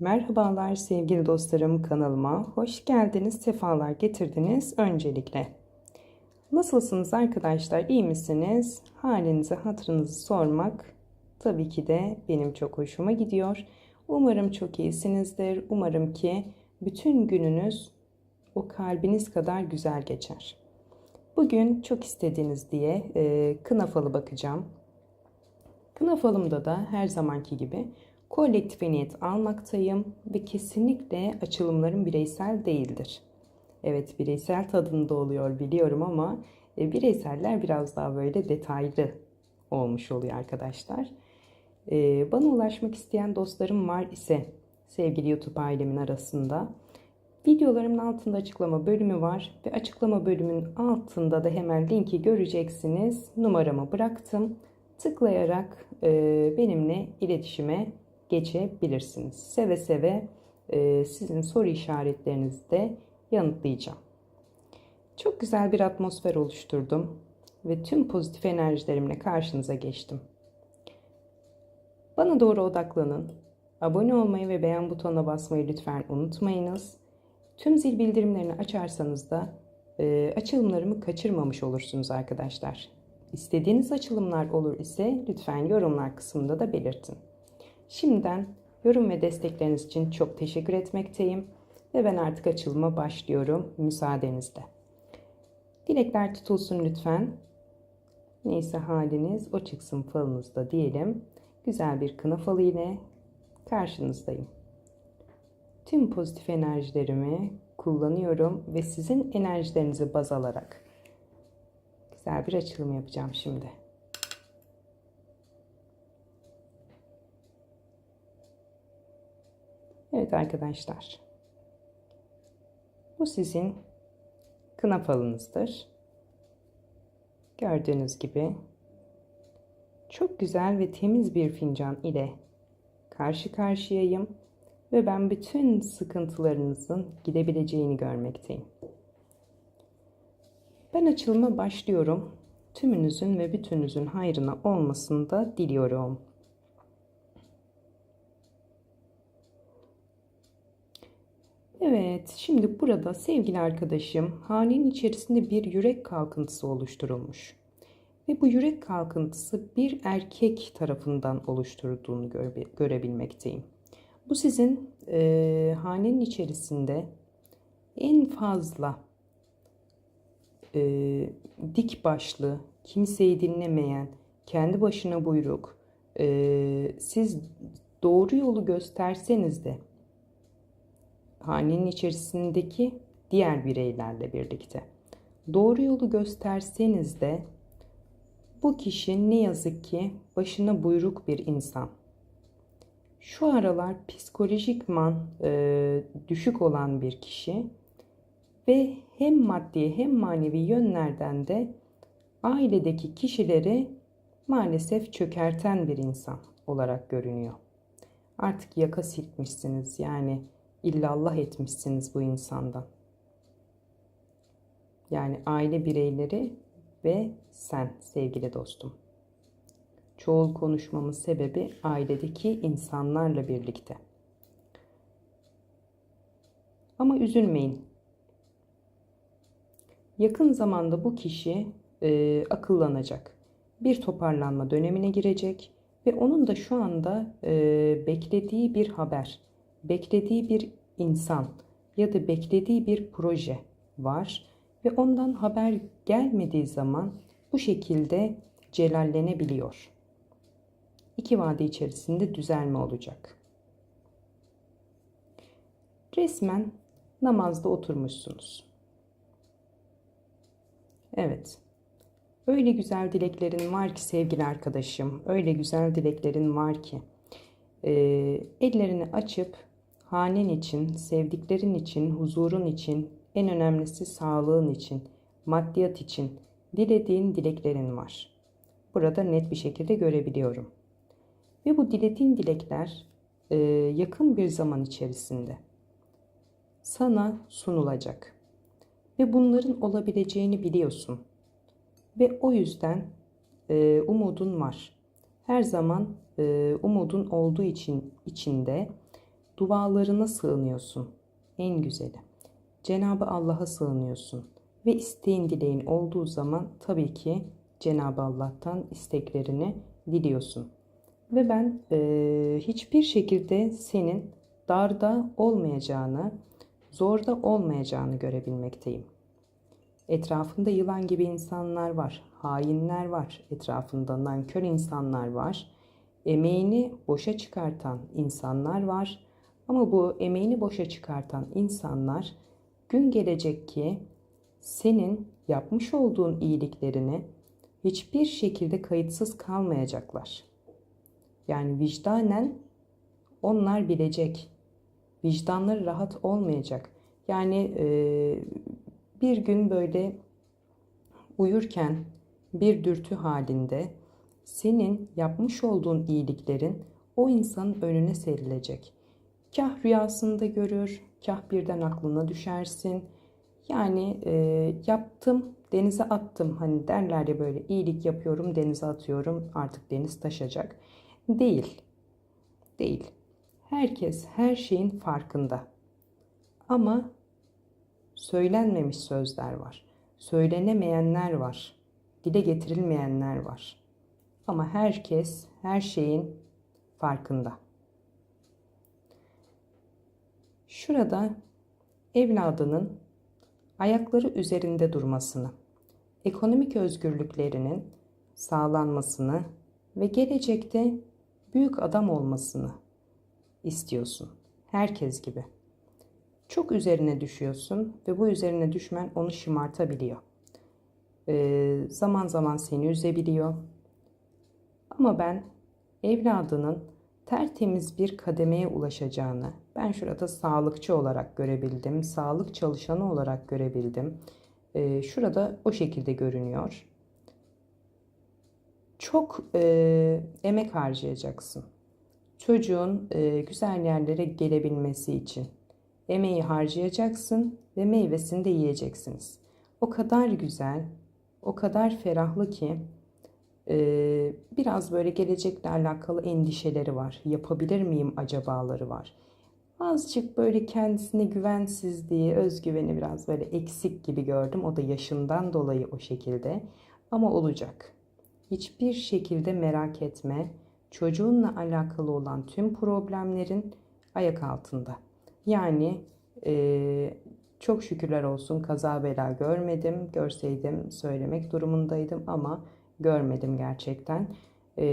Merhabalar sevgili dostlarım kanalıma. Hoş geldiniz, sefalar getirdiniz öncelikle. Nasılsınız arkadaşlar? İyi misiniz? Halinizi, hatırınızı sormak tabii ki de benim çok hoşuma gidiyor. Umarım çok iyisinizdir. Umarım ki bütün gününüz o kalbiniz kadar güzel geçer. Bugün çok istediğiniz diye e, kına bakacağım. Kına falımda da her zamanki gibi kolektif niyet almaktayım ve kesinlikle açılımlarım bireysel değildir. Evet bireysel tadında oluyor biliyorum ama e, bireyseller biraz daha böyle detaylı olmuş oluyor arkadaşlar. E, bana ulaşmak isteyen dostlarım var ise sevgili YouTube ailemin arasında videolarımın altında açıklama bölümü var ve açıklama bölümünün altında da hemen linki göreceksiniz. Numaramı bıraktım. Tıklayarak e, benimle iletişime geçebilirsiniz. Seve seve e, sizin soru işaretlerinizi de yanıtlayacağım. Çok güzel bir atmosfer oluşturdum ve tüm pozitif enerjilerimle karşınıza geçtim. Bana doğru odaklanın. Abone olmayı ve beğen butonuna basmayı lütfen unutmayınız. Tüm zil bildirimlerini açarsanız da e, açılımlarımı kaçırmamış olursunuz arkadaşlar. İstediğiniz açılımlar olur ise lütfen yorumlar kısmında da belirtin. Şimdiden yorum ve destekleriniz için çok teşekkür etmekteyim ve ben artık açılıma başlıyorum müsaadenizle. Dilekler tutulsun lütfen. Neyse haliniz o çıksın falınızda diyelim. Güzel bir kına falı ile karşınızdayım. Tüm pozitif enerjilerimi kullanıyorum ve sizin enerjilerinizi baz alarak güzel bir açılım yapacağım şimdi. Evet arkadaşlar. Bu sizin kına falınızdır. Gördüğünüz gibi çok güzel ve temiz bir fincan ile karşı karşıyayım ve ben bütün sıkıntılarınızın gidebileceğini görmekteyim. Ben açılıma başlıyorum. Tümünüzün ve bütününüzün hayrına olmasını da diliyorum. Evet, şimdi burada sevgili arkadaşım hanenin içerisinde bir yürek kalkıntısı oluşturulmuş. Ve bu yürek kalkıntısı bir erkek tarafından oluşturulduğunu göre, görebilmekteyim. Bu sizin e, hanenin içerisinde en fazla e, dik başlı, kimseyi dinlemeyen, kendi başına buyruk, e, siz doğru yolu gösterseniz de hanenin içerisindeki diğer bireylerle birlikte. Doğru yolu gösterseniz de bu kişi ne yazık ki başına buyruk bir insan. Şu aralar psikolojikman e, düşük olan bir kişi ve hem maddi hem manevi yönlerden de ailedeki kişileri maalesef çökerten bir insan olarak görünüyor. Artık yaka silkmişsiniz yani illallah etmişsiniz bu insandan. Yani aile bireyleri ve sen sevgili dostum. Çoğul konuşmamın sebebi ailedeki insanlarla birlikte. Ama üzülmeyin. Yakın zamanda bu kişi e, akıllanacak. Bir toparlanma dönemine girecek ve onun da şu anda e, beklediği bir haber, beklediği bir insan ya da beklediği bir proje var ve ondan haber gelmediği zaman bu şekilde celallenebiliyor. İki vade içerisinde düzelme olacak. Resmen namazda oturmuşsunuz. Evet. Öyle güzel dileklerin var ki sevgili arkadaşım, öyle güzel dileklerin var ki e, ellerini açıp hanen için, sevdiklerin için, huzurun için, en önemlisi sağlığın için, maddiyat için dilediğin dileklerin var. Burada net bir şekilde görebiliyorum. Ve bu dilediğin dilekler e, yakın bir zaman içerisinde sana sunulacak. Ve bunların olabileceğini biliyorsun. Ve o yüzden e, umudun var. Her zaman e, umudun olduğu için içinde Dualarına sığınıyorsun. En güzeli. Cenabı Allah'a sığınıyorsun. Ve isteğin dileğin olduğu zaman tabii ki Cenabı Allah'tan isteklerini diliyorsun. Ve ben e, hiçbir şekilde senin darda olmayacağını, zorda olmayacağını görebilmekteyim. Etrafında yılan gibi insanlar var, hainler var, etrafında nankör insanlar var, emeğini boşa çıkartan insanlar var. Ama bu emeğini boşa çıkartan insanlar gün gelecek ki senin yapmış olduğun iyiliklerini hiçbir şekilde kayıtsız kalmayacaklar. Yani vicdanen onlar bilecek. Vicdanları rahat olmayacak. Yani e, bir gün böyle uyurken bir dürtü halinde senin yapmış olduğun iyiliklerin o insanın önüne serilecek. Kah rüyasında görür, kah birden aklına düşersin. Yani e, yaptım, denize attım. Hani derler ya böyle iyilik yapıyorum, denize atıyorum, artık deniz taşacak. Değil. Değil. Herkes her şeyin farkında. Ama söylenmemiş sözler var. Söylenemeyenler var. Dile getirilmeyenler var. Ama herkes her şeyin farkında. Şurada evladının ayakları üzerinde durmasını, ekonomik özgürlüklerinin sağlanmasını ve gelecekte büyük adam olmasını istiyorsun. Herkes gibi. Çok üzerine düşüyorsun ve bu üzerine düşmen onu şımartabiliyor. Ee, zaman zaman seni üzebiliyor. Ama ben evladının tertemiz bir kademeye ulaşacağını ben şurada sağlıkçı olarak görebildim, sağlık çalışanı olarak görebildim. Ee, şurada o şekilde görünüyor. Çok e, emek harcayacaksın. Çocuğun e, güzel yerlere gelebilmesi için emeği harcayacaksın ve meyvesini de yiyeceksiniz. O kadar güzel, o kadar ferahlı ki e, biraz böyle gelecekle alakalı endişeleri var. Yapabilir miyim acabaları var. Azıcık böyle kendisine güvensizliği, özgüveni biraz böyle eksik gibi gördüm. O da yaşından dolayı o şekilde. Ama olacak. Hiçbir şekilde merak etme. Çocuğunla alakalı olan tüm problemlerin ayak altında. Yani e, çok şükürler olsun kaza bela görmedim. Görseydim söylemek durumundaydım ama görmedim gerçekten. E,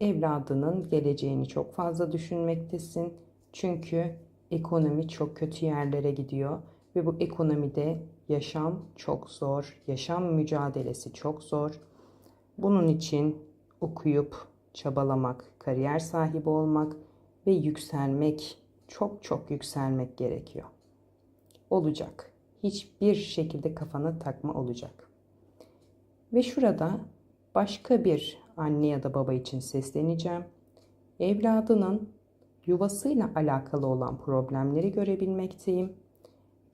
evladının geleceğini çok fazla düşünmektesin. Çünkü ekonomi çok kötü yerlere gidiyor ve bu ekonomide yaşam çok zor, yaşam mücadelesi çok zor. Bunun için okuyup çabalamak, kariyer sahibi olmak ve yükselmek, çok çok yükselmek gerekiyor. Olacak. Hiçbir şekilde kafana takma olacak. Ve şurada başka bir anne ya da baba için sesleneceğim. Evladının yuvasıyla alakalı olan problemleri görebilmekteyim.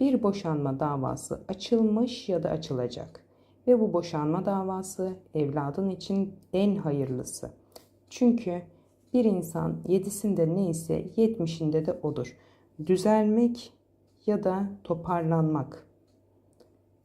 Bir boşanma davası açılmış ya da açılacak ve bu boşanma davası evladın için en hayırlısı. Çünkü bir insan yedisinde neyse yetmişinde de odur. Düzelmek ya da toparlanmak.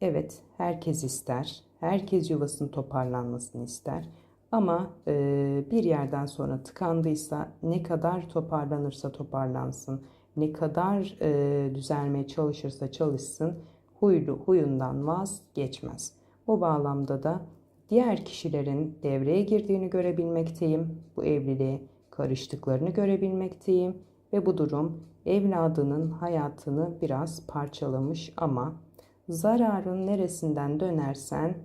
Evet, herkes ister. Herkes yuvasının toparlanmasını ister. Ama e, bir yerden sonra tıkandıysa ne kadar toparlanırsa toparlansın, ne kadar e, düzelmeye çalışırsa çalışsın, huylu huyundan vazgeçmez. Bu bağlamda da diğer kişilerin devreye girdiğini görebilmekteyim. Bu evliliğe karıştıklarını görebilmekteyim ve bu durum evladının hayatını biraz parçalamış ama zararın neresinden dönersen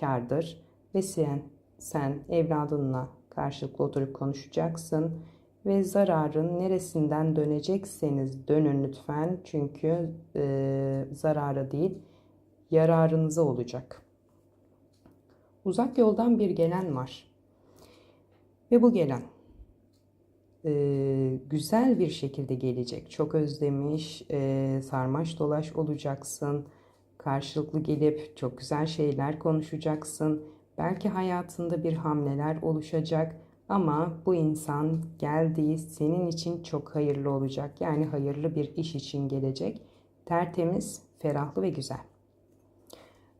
kardır ve sen, sen evladınla karşılıklı oturup konuşacaksın ve zararın neresinden dönecekseniz dönün lütfen çünkü e, zarara değil yararınıza olacak. Uzak yoldan bir gelen var. Ve bu gelen e, güzel bir şekilde gelecek. Çok özlemiş, e, sarmaş dolaş olacaksın. Karşılıklı gelip çok güzel şeyler konuşacaksın. Belki hayatında bir hamleler oluşacak Ama bu insan geldiği senin için çok hayırlı olacak. Yani hayırlı bir iş için gelecek. Tertemiz, ferahlı ve güzel.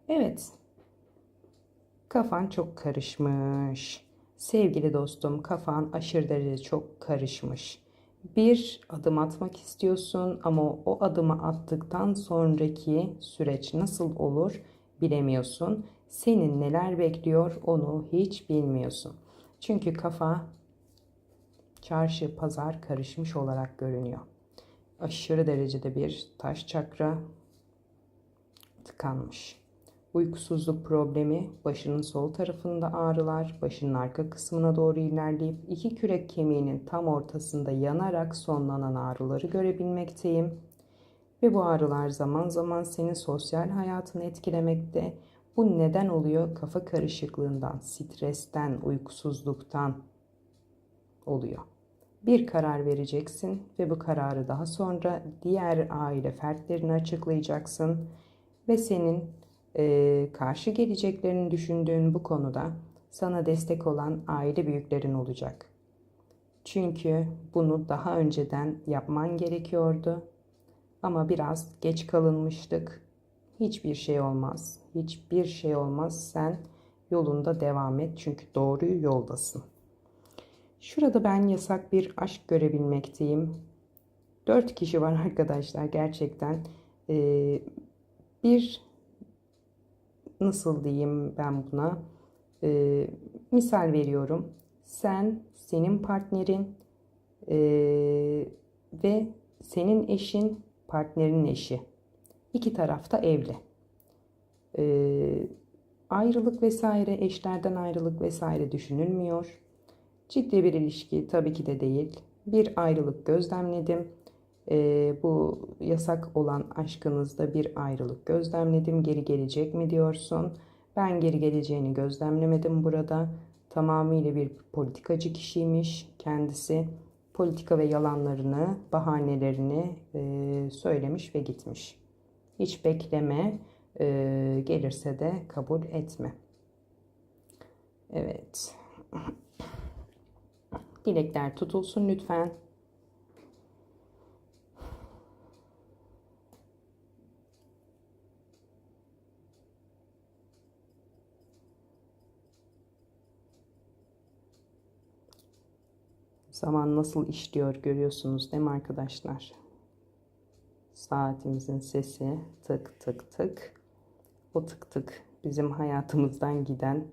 Evet. Kafan çok karışmış. Sevgili dostum, kafan aşırı derece çok karışmış. Bir adım atmak istiyorsun ama o adımı attıktan sonraki süreç nasıl olur bilemiyorsun. Senin neler bekliyor onu hiç bilmiyorsun. Çünkü kafa çarşı, pazar karışmış olarak görünüyor. Aşırı derecede bir taş çakra tıkanmış. Uykusuzluk problemi, başının sol tarafında ağrılar, başının arka kısmına doğru ilerleyip iki kürek kemiğinin tam ortasında yanarak sonlanan ağrıları görebilmekteyim. Ve bu ağrılar zaman zaman senin sosyal hayatını etkilemekte. Bu neden oluyor? Kafa karışıklığından, stresten, uykusuzluktan oluyor. Bir karar vereceksin ve bu kararı daha sonra diğer aile fertlerine açıklayacaksın ve senin e, karşı geleceklerini düşündüğün bu konuda sana destek olan aile büyüklerin olacak. Çünkü bunu daha önceden yapman gerekiyordu. Ama biraz geç kalınmıştık. Hiçbir şey olmaz. Hiçbir şey olmaz. Sen yolunda devam et çünkü doğru yoldasın. Şurada ben yasak bir aşk görebilmekteyim. Dört kişi var arkadaşlar gerçekten. Ee, bir nasıl diyeyim ben buna e, misal veriyorum sen senin partnerin e, ve senin eşin partnerinin eşi iki tarafta evli e, ayrılık vesaire eşlerden ayrılık vesaire düşünülmüyor ciddi bir ilişki tabii ki de değil bir ayrılık gözlemledim e, bu yasak olan aşkınızda bir ayrılık gözlemledim. Geri gelecek mi diyorsun? Ben geri geleceğini gözlemlemedim burada. Tamamıyla bir politikacı kişiymiş kendisi. Politika ve yalanlarını, bahanelerini e, söylemiş ve gitmiş. Hiç bekleme, e, gelirse de kabul etme. Evet. Dilekler tutulsun lütfen. Zaman nasıl işliyor görüyorsunuz değil mi arkadaşlar? Saatimizin sesi tık tık tık. O tık tık bizim hayatımızdan giden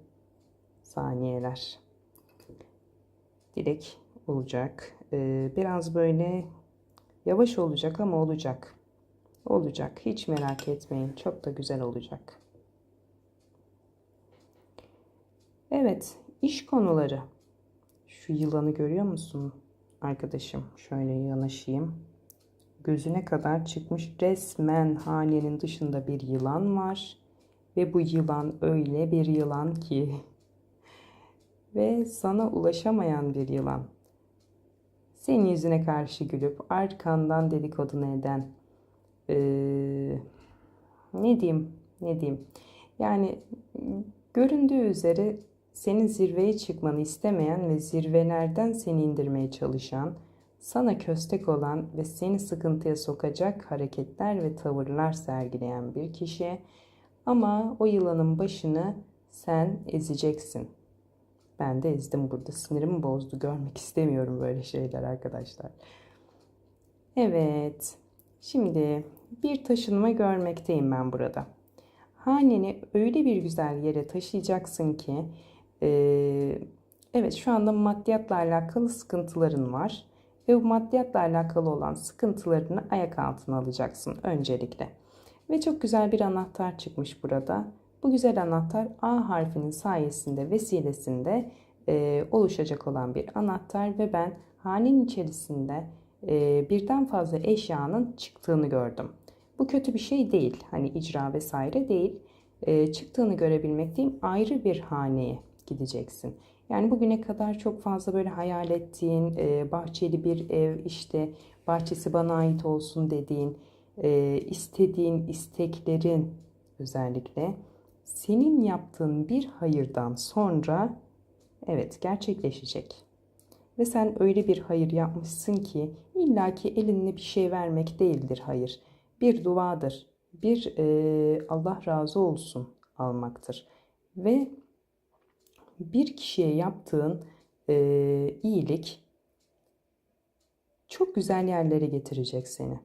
saniyeler. Dilek olacak. Ee, biraz böyle yavaş olacak ama olacak. Olacak. Hiç merak etmeyin. Çok da güzel olacak. Evet, iş konuları. Şu yılanı görüyor musun arkadaşım? Şöyle yanaşayım. Gözüne kadar çıkmış resmen hanenin dışında bir yılan var. Ve bu yılan öyle bir yılan ki ve sana ulaşamayan bir yılan. Senin yüzüne karşı gülüp arkandan dedikodunu eden ee, ne diyeyim ne diyeyim yani göründüğü üzere senin zirveye çıkmanı istemeyen ve zirvelerden seni indirmeye çalışan, sana köstek olan ve seni sıkıntıya sokacak hareketler ve tavırlar sergileyen bir kişi ama o yılanın başını sen ezeceksin. Ben de ezdim burada. Sinirimi bozdu. Görmek istemiyorum böyle şeyler arkadaşlar. Evet. Şimdi bir taşınma görmekteyim ben burada. Haneni öyle bir güzel yere taşıyacaksın ki ee, evet şu anda maddiyatla alakalı sıkıntıların var. Ve bu maddiyatla alakalı olan sıkıntılarını ayak altına alacaksın öncelikle. Ve çok güzel bir anahtar çıkmış burada. Bu güzel anahtar A harfinin sayesinde vesilesinde e, oluşacak olan bir anahtar ve ben hanenin içerisinde e, birden fazla eşyanın çıktığını gördüm. Bu kötü bir şey değil. Hani icra vesaire değil. E, çıktığını görebilmekteyim. Ayrı bir haneye gideceksin. Yani bugüne kadar çok fazla böyle hayal ettiğin e, bahçeli bir ev işte bahçesi bana ait olsun dediğin e, istediğin isteklerin özellikle senin yaptığın bir hayırdan sonra evet gerçekleşecek. Ve sen öyle bir hayır yapmışsın ki illaki elinle bir şey vermek değildir hayır. Bir duadır. Bir e, Allah razı olsun almaktır. Ve bir kişiye yaptığın e, iyilik çok güzel yerlere getirecek seni.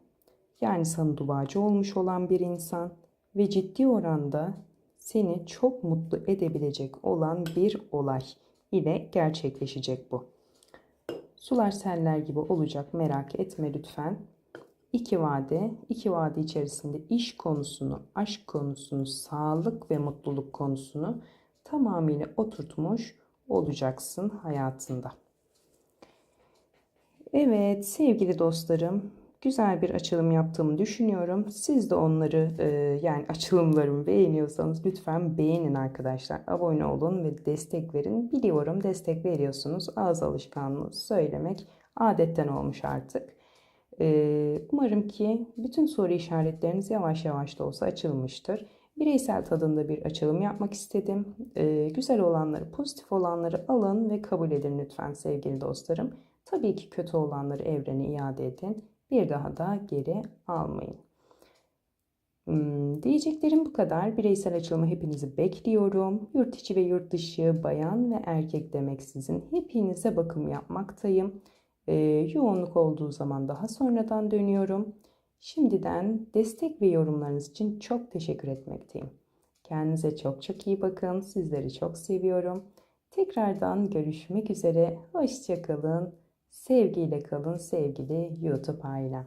Yani sana duacı olmuş olan bir insan ve ciddi oranda seni çok mutlu edebilecek olan bir olay ile gerçekleşecek bu. Sular seller gibi olacak merak etme lütfen. İki vade, iki vade içerisinde iş konusunu, aşk konusunu, sağlık ve mutluluk konusunu tamamıyla oturtmuş olacaksın hayatında. Evet sevgili dostlarım güzel bir açılım yaptığımı düşünüyorum. Siz de onları e, yani açılımlarımı beğeniyorsanız lütfen beğenin arkadaşlar. Abone olun ve destek verin. Biliyorum destek veriyorsunuz. Ağız alışkanlığı söylemek adetten olmuş artık. E, umarım ki bütün soru işaretleriniz yavaş yavaş da olsa açılmıştır. Bireysel tadında bir açılım yapmak istedim. E, güzel olanları, pozitif olanları alın ve kabul edin lütfen sevgili dostlarım. Tabii ki kötü olanları evrene iade edin. Bir daha da geri almayın. Hmm, diyeceklerim bu kadar. Bireysel açılımı hepinizi bekliyorum. Yurt içi ve yurt dışı, bayan ve erkek demeksizin hepinize bakım yapmaktayım. Ee, yoğunluk olduğu zaman daha sonradan dönüyorum. Şimdiden destek ve yorumlarınız için çok teşekkür etmekteyim. Kendinize çok çok iyi bakın. Sizleri çok seviyorum. Tekrardan görüşmek üzere. Hoşçakalın. Sevgiyle kalın sevgili YouTube ailem.